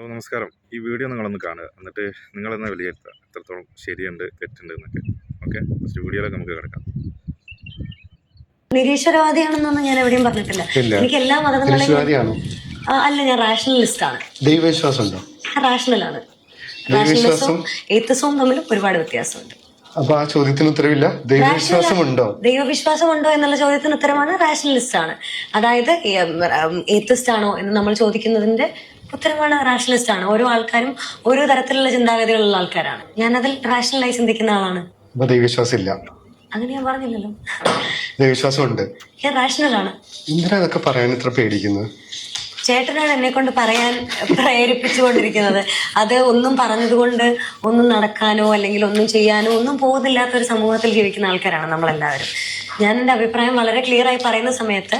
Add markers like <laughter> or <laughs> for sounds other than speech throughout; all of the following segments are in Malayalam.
അപ്പോൾ നമസ്കാരം. ഈ വീഡിയോ നിങ്ങളൊന്ന് കാണുക. എന്നിട്ട് നിങ്ങളെന്നെ വിലയിരുത്തുക? എത്രത്തോളം ശരിയുണ്ട് തെറ്റുണ്ട് എന്നൊക്കെ. ഓക്കെ? ഫസ്റ്റ് വീഡിയോയിലൊക്കെ നമുക്ക് കിടക്കാം. നിരീശ്വരവാദിയാണെന്നൊന്നും ഞാൻ എവിടെയും പറഞ്ഞിട്ടില്ല. എനിക്ക് എല്ലാ മതങ്ങളെയും നിരീശ്വരവാദിയാണോ? അല്ല ഞാൻ റാഷണലിസ്റ്റ് ആണ്. ദൈവവിശ്വാസം ഉണ്ടോ റാഷണലാണ് റാഷണലിസവും ഏത്തസവും തമ്മിൽ ഒരുപാട് വ്യത്യാസമുണ്ട്. അപ്പൊ ആ ചോദ്യത്തിന് ഉത്തരവില്ല? ദൈവവിശ്വാസം ഉണ്ടോ ദൈവവിശ്വാസം ഉണ്ടോ എന്നുള്ള ചോദ്യത്തിന് ഉത്തരമാണ് റാഷണലിസ്റ്റ് ആണ്. അതായത് ഏത്തസ്റ്റ് ആണോ എന്ന് നമ്മൾ ചോദിക്കുന്നതിന്റെ ഉത്തരമാണ് റാഷണലിസ്റ്റ് ആണ്. ഓരോ ആൾക്കാരും ഓരോ തരത്തിലുള്ള ചിന്താഗതികളുള്ള ആൾക്കാരാണ്. ഞാൻ അതിൽ റാഷണലായി ചിന്തിക്കുന്ന ആളാണ്. അപ്പൊ ദൈവവിശ്വാസം ഇല്ല അങ്ങനെ ഞാൻ പറഞ്ഞില്ലല്ലോ. ദൈവവിശ്വാസം ഉണ്ട് ഞാൻ റാഷണൽ ആണ്. എന്തിനാ പറയാൻ ഇത്ര പേടിക്കുന്നത് ചേട്ടനാണ് എന്നെ കൊണ്ട് പറയാൻ പ്രേരിപ്പിച്ചുകൊണ്ടിരിക്കുന്നത്. അത് ഒന്നും പറഞ്ഞതുകൊണ്ട് ഒന്നും നടക്കാനോ അല്ലെങ്കിൽ ഒന്നും ചെയ്യാനോ ഒന്നും പോകുന്നില്ലാത്ത ഒരു സമൂഹത്തിൽ ജീവിക്കുന്ന ആൾക്കാരാണ് നമ്മളെല്ലാവരും. ഞാൻ എന്റെ അഭിപ്രായം വളരെ ക്ലിയർ ആയി പറയുന്ന സമയത്ത്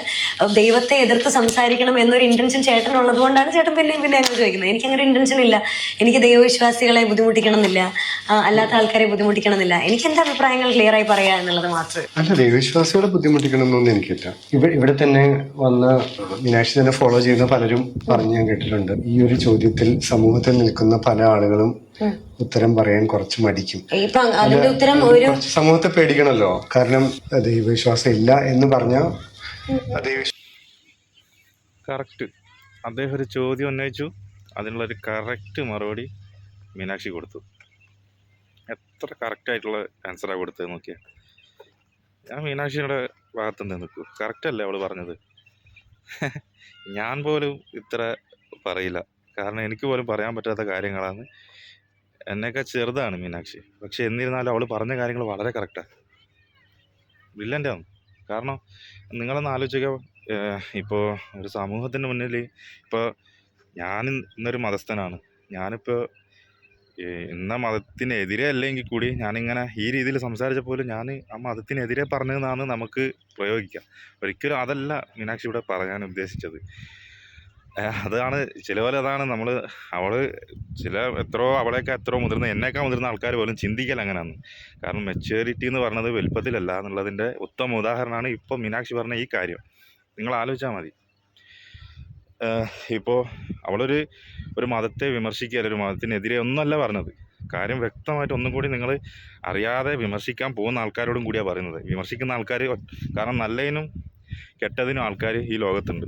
ദൈവത്തെ എതിർത്ത് സംസാരിക്കണം എന്നൊരു ഇന്റൻഷൻ ചേട്ടനുള്ളത് കൊണ്ടാണ് ചേട്ടൻ പിന്നെയും പിന്നെ അങ്ങനെ ചോദിക്കുന്നത്. എനിക്ക് അങ്ങനെ ഇന്റൻഷൻ ഇല്ല. എനിക്ക് ദൈവവിശ്വാസികളെ ബുദ്ധിമുട്ടിക്കണം എന്നില്ല അല്ലാത്ത ആൾക്കാരെ ബുദ്ധിമുട്ടിക്കണം എന്നില്ല എനിക്ക് എന്റെ അഭിപ്രായങ്ങൾ ക്ലിയർ ആയി പറയുക എന്നുള്ളത് മാത്രമേ അല്ല ദൈവവിശ്വാസികളെ ബുദ്ധിമുട്ടിക്കണമെന്നൊന്നും എനിക്കില്ല ഇവിടെ ഇവിടെ തന്നെ വന്ന മീനാക്ഷി തന്നെ ഫോളോ ചെയ്യുന്ന പലരും പറഞ്ഞു ഞാൻ കേട്ടിട്ടുണ്ട്. ഈ ഒരു ചോദ്യത്തിൽ സമൂഹത്തിൽ നിൽക്കുന്ന പല ആളുകളും ഉത്തരം പറയാൻ കുറച്ച് മടിക്കും. ഇപ്പൊ അതിന്റെ ഉത്തരം ഒരു കുറച്ച് സമൂഹത്തെ പേടിക്കണല്ലോ. കാരണം ദൈവവിശ്വാസം ഇല്ല എന്ന് പറഞ്ഞ കറക്റ്റ് അദ്ദേഹം ഒരു ചോദ്യം ഉന്നയിച്ചു. അതിനുള്ള ഒരു കറക്റ്റ് മറുപടി മീനാക്ഷി കൊടുത്തു. എത്ര കറക്റ്റായിട്ടുള്ള ആൻസറാണ് കൊടുത്തത് നോക്കിയാൽ ഞാൻ മീനാക്ഷിയുടെ ഭാഗത്ത് നിന്ന് നിൽക്കൂ. കറക്റ്റല്ലേ അവൾ പറഞ്ഞത്? <laughs> ഞാൻ പോലും ഇത്ര പറയില്ല. കാരണം എനിക്ക് പോലും പറയാൻ പറ്റാത്ത കാര്യങ്ങളാണ് എന്നേക്കാൾ ചെറുതാണ് മീനാക്ഷി. പക്ഷെ എന്നിരുന്നാലും അവൾ പറഞ്ഞ കാര്യങ്ങൾ വളരെ കറക്റ്റാണ് ബ്രില്യന്റ് ആണ്. കാരണം നിങ്ങളൊന്ന് ആലോചിക്കുക ഇപ്പോൾ ഒരു സമൂഹത്തിന്റെ മുന്നിൽ ഇപ്പോൾ ഞാൻ ഇന്നൊരു മതസ്ഥനാണ്. ഞാനിപ്പോൾ ഇന്ന മതത്തിനെതിരെ അല്ലെങ്കിൽ കൂടി ഞാനിങ്ങനെ ഈ രീതിയിൽ സംസാരിച്ച പോലും ഞാൻ ആ മതത്തിനെതിരെ പറഞ്ഞതെന്നാണ് നമുക്ക് പ്രയോഗിക്കാം. ഒരിക്കലും അതല്ല മീനാക്ഷി ഇവിടെ പറയാൻ ഉദ്ദേശിച്ചത്. ഏ, ചില പോലെ അതാണ് നമ്മൾ അവൾ ചില എത്രയോ അവളെയൊക്കെ എത്രയോ മുതിർന്ന എന്നേക്കാൾ മുതിർന്ന ആൾക്കാർ പോലും ചിന്തിക്കൽ അങ്ങനെയാണ്. കാരണം മെച്യൂരിറ്റി എന്ന് പറഞ്ഞത് വലുപ്പത്തിലല്ല എന്നുള്ളതിന്റെ ഉത്തമ ഉദാഹരണമാണ് ഇപ്പോൾ മീനാക്ഷി പറഞ്ഞ ഈ കാര്യം. നിങ്ങൾ ആലോചിച്ചാൽ മതി. ഇപ്പോൾ അവളൊരു ഒരു മതത്തെ വിമർശിക്കുക ഒരു മതത്തിനെതിരെ ഒന്നുമല്ല പറഞ്ഞത്. കാര്യം വ്യക്തമായിട്ട് ഒന്നും കൂടി നിങ്ങൾ അറിയാതെ വിമർശിക്കാൻ പോകുന്ന ആൾക്കാരോടും കൂടിയാണ് പറയുന്നത്. വിമർശിക്കുന്ന ആൾക്കാർ കാരണം നല്ലതിനും കെട്ടതിനും ആൾക്കാർ ഈ ലോകത്തുണ്ട്.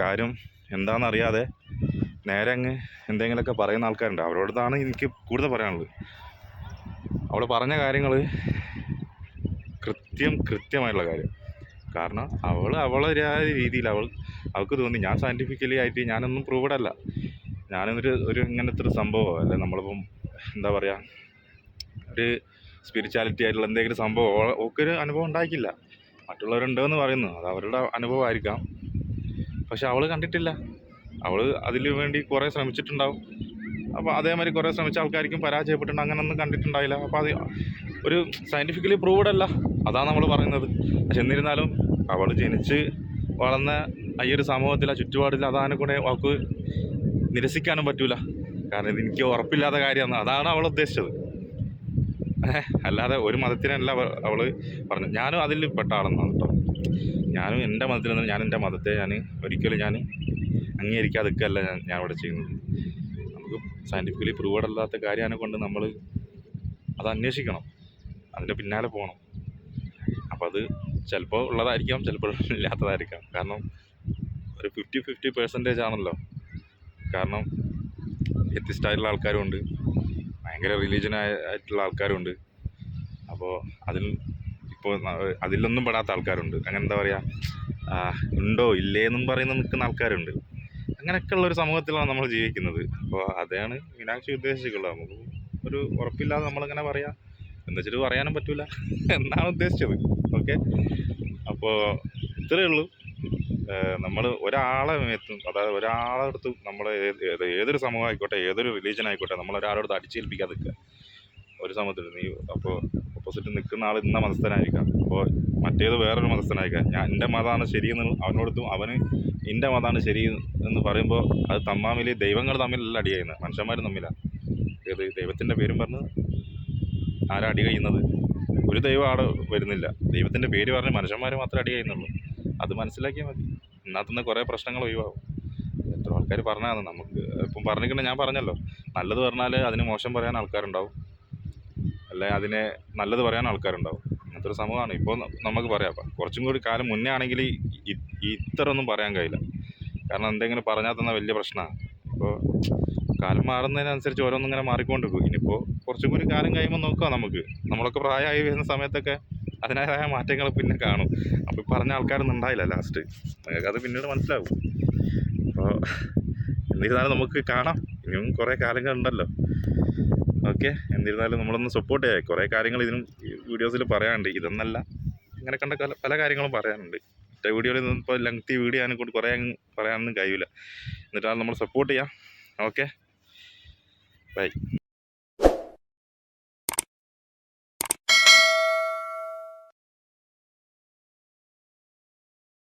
കാര്യം എന്താണെന്നറിയാതെ നേരെ അങ്ങ് എന്തെങ്കിലുമൊക്കെ പറയുന്ന ആൾക്കാരുണ്ട്. അവരോടാണ് എനിക്ക് കൂടുതൽ പറയാനുള്ളത്. അവൾ പറഞ്ഞ കാര്യങ്ങൾ കൃത്യം കൃത്യമായിട്ടുള്ള കാര്യം. കാരണം അവൾ അവളൊരായ രീതിയിൽ അവൾ അവൾക്ക് തോന്നി. ഞാൻ സയന്റിഫിക്കലി ആയിട്ട് ഞാനൊന്നും പ്രൂവഡ് അല്ല. ഞാനൊരു ഒരു ഇങ്ങനത്തെ ഒരു സംഭവമോ അല്ലെ. നമ്മളിപ്പം എന്താ പറയുക ഒരു സ്പിരിച്വാലിറ്റി ആയിട്ടുള്ള എന്തെങ്കിലും സംഭവം ഒക്കെ ഒരു അനുഭവം ഉണ്ടാക്കില്ല മറ്റുള്ളവരുണ്ടെന്ന് പറയുന്നു. അത് അവരുടെ അനുഭവമായിരിക്കാം. പക്ഷെ അവൾ കണ്ടിട്ടില്ല. അവൾ അതിനു വേണ്ടി കുറേ ശ്രമിച്ചിട്ടുണ്ടാവും. അപ്പോൾ അതേമാതിരി കുറേ ശ്രമിച്ച ആൾക്കാർക്കും പരാജയപ്പെട്ടിട്ടുണ്ട്. അങ്ങനൊന്നും കണ്ടിട്ടുണ്ടായില്ല. അപ്പോൾ അത് ഒരു സയന്റിഫിക്കലി പ്രൂവ്ഡ് അല്ല. അതാണ് നമ്മൾ പറയുന്നത്. പക്ഷെ എന്നിരുന്നാലും അവൾ ജനിച്ച് വളർന്ന ഈ ഒരു സമൂഹത്തിൽ ആ ചുറ്റുപാടിൽ അതാണ് കൂടെ അവൾക്ക് നിരസിക്കാനും പറ്റൂല. കാരണം ഇത് എനിക്ക് ഉറപ്പില്ലാത്ത കാര്യമാണ്. അതാണ് അവൾ ഉദ്ദേശിച്ചത്. അല്ലാതെ ഒരു മതത്തിനല്ല അവൾ പറഞ്ഞു ഞാനും അതിൽ പെട്ട ആളെന്നാണ് കേട്ടോ ഞാനും എന്റെ മതത്തിൽ നിന്ന് ഞാൻ എന്റെ മതത്തെ ഞാൻ ഒരിക്കലും ഞാൻ അംഗീകരിക്കാതിരിക്കുകയല്ല ഞാൻ ഞാൻ ഇവിടെ ചെയ്യുന്നത്. നമുക്ക് സയന്റിഫിക്കലി പ്രൂവഡ് അല്ലാത്ത കാര്യമാണ് കൊണ്ട് നമ്മൾ അത് അന്വേഷിക്കണം. അതിന്റെ പിന്നാലെ പോകണം. അപ്പോൾ അത് ചിലപ്പോൾ ഉള്ളതായിരിക്കാം ചിലപ്പോൾ ഇല്ലാത്തതായിരിക്കാം. കാരണം ഒരു ഫിഫ്റ്റി ഫിഫ്റ്റി പെർസെന്റേജ് ആണല്ലോ. കാരണം വ്യത്യസ്തമായിട്ടുള്ള ആൾക്കാരുമുണ്ട്. ഭയങ്കര റിലീജിയൻ ആയിട്ടുള്ള ആൾക്കാരും ഉണ്ട് അപ്പോൾ അതിൽ ഇപ്പോൾ അതിലൊന്നും പെടാത്ത ആൾക്കാരുണ്ട്. അങ്ങനെ എന്താ പറയുക ഉണ്ടോ ഇല്ലേ എന്നും പറയുന്ന നിൽക്കുന്ന ആൾക്കാരുണ്ട്. അങ്ങനെയൊക്കെ ഉള്ള ഒരു സമൂഹത്തിലാണ് നമ്മൾ ജീവിക്കുന്നത്. അപ്പോൾ അതാണ് മീനാക്ഷി ഉദ്ദേശിച്ചിട്ടുള്ളത്. നമുക്ക് ഒരു ഉറപ്പില്ലാതെ നമ്മളിങ്ങനെ പറയാം. എന്ന് വെച്ചിട്ട് പറയാനും പറ്റൂല. എന്നാണ് ഉദ്ദേശിച്ചത്. ഓക്കെ? അപ്പോൾ ഇത്രയേ ഉള്ളൂ. നമ്മൾ ഒരാളെ മേത്തും അതായത് ഒരാളെ അടുത്ത് നമ്മൾ ഏതൊരു സമൂഹം ആയിക്കോട്ടെ ഏതൊരു റിലീജിയൻ ആയിക്കോട്ടെ നമ്മൾ ഒരാളോട് അടിച്ചേൽപ്പിക്കാതെ നിൽക്കുക. ഒരു സമൂഹത്തിൽ നീ അപ്പോൾ ഓപ്പോസിറ്റ് നിൽക്കുന്ന ആൾ ഇന്ന മതസ്ഥനായിരിക്കാം. അപ്പോൾ മറ്റേത് വേറൊരു മതസ്ഥനായിരിക്കാം. ഞാൻ എന്റെ മതമാണ് ശരിയെന്ന് അവനോടത്തും അവന് എന്റെ മതമാണ് ശരി എന്ന് പറയുമ്പോൾ അത് തമ്മാമിൽ ദൈവങ്ങൾ തമ്മിലല്ല അടി ചെയ്യുന്നത്. മനുഷ്യന്മാർ തമ്മിലാണ് ഏത് ദൈവത്തിന്റെ പേരും പറഞ്ഞ് ആരാ അടി കഴിയുന്നത് ഒരു ദൈവം ആടെ വരുന്നില്ല. ദൈവത്തിന്റെ പേര് പറഞ്ഞ് മനുഷ്യന്മാർ മാത്രമേ അടി കഴിയുന്നുള്ളൂ അത് മനസ്സിലാക്കിയാൽ മതി. എന്നാൽ തന്നെ കുറേ പ്രശ്നങ്ങൾ ഒഴിവാകും. എത്ര ആൾക്കാർ പറഞ്ഞതാണ്. നമുക്ക് ഇപ്പം പറഞ്ഞിട്ടുണ്ടെങ്കിൽ ഞാൻ പറഞ്ഞല്ലോ. നല്ലത് പറഞ്ഞാൽ അതിന് മോശം പറയാൻ ആൾക്കാരുണ്ടാവും. അല്ലെ അതിനെ നല്ലത് പറയാൻ ആൾക്കാരുണ്ടാവും. അങ്ങനത്തെ ഒരു സമൂഹമാണ്. ഇപ്പോൾ നമുക്ക് പറയാം. കുറച്ചും കൂടി കാലം മുന്നേ ആണെങ്കിൽ ഈ- ഈ ഇത്ര ഒന്നും പറയാൻ കഴിയില്ല. കാരണം എന്തെങ്കിലും പറഞ്ഞാൽ തന്നെ വലിയ പ്രശ്നമാണ്. ഇപ്പോൾ കാലം മാറുന്നതിനനുസരിച്ച് ഓരോന്നും ഇങ്ങനെ മാറിക്കൊണ്ടിരിക്കും. ഇനിയിപ്പോൾ കുറച്ചും കൂടി കാലം കഴിയുമ്പോൾ നോക്കാം നമുക്ക്. നമ്മളൊക്കെ പ്രായമായി വരുന്ന സമയത്തൊക്കെ അതിനായ മാറ്റങ്ങൾ പിന്നെ കാണും. അപ്പോൾ പറഞ്ഞ ആൾക്കാരൊന്നും ഉണ്ടായില്ല ലാസ്റ്റ് നിങ്ങൾക്ക് അത് പിന്നീട് മനസ്സിലാവും. അപ്പോൾ എന്നിരുന്നാലും നമുക്ക് കാണാം. ഇനിയും കുറേ കാലങ്ങളുണ്ടല്ലോ. ഓക്കെ എന്നിരുന്നാലും നമ്മളൊന്ന് സപ്പോർട്ട് ചെയ്യാം. കുറേ കാര്യങ്ങൾ ഇതിനും വീഡിയോസിൽ പറയാനുണ്ട്. ഇതൊന്നല്ല. ഇങ്ങനെ കണ്ട പല കാര്യങ്ങളും പറയാനുണ്ട്. മറ്റേ വീഡിയോയിൽ ഇപ്പോൾ ലെങ്തി വീഡിയോ ആണ് കൊണ്ട് കുറേ പറയാനൊന്നും കഴിയില്ല എന്നിട്ടാണ് നമ്മൾ സപ്പോർട്ട് ചെയ്യാം. Okay bye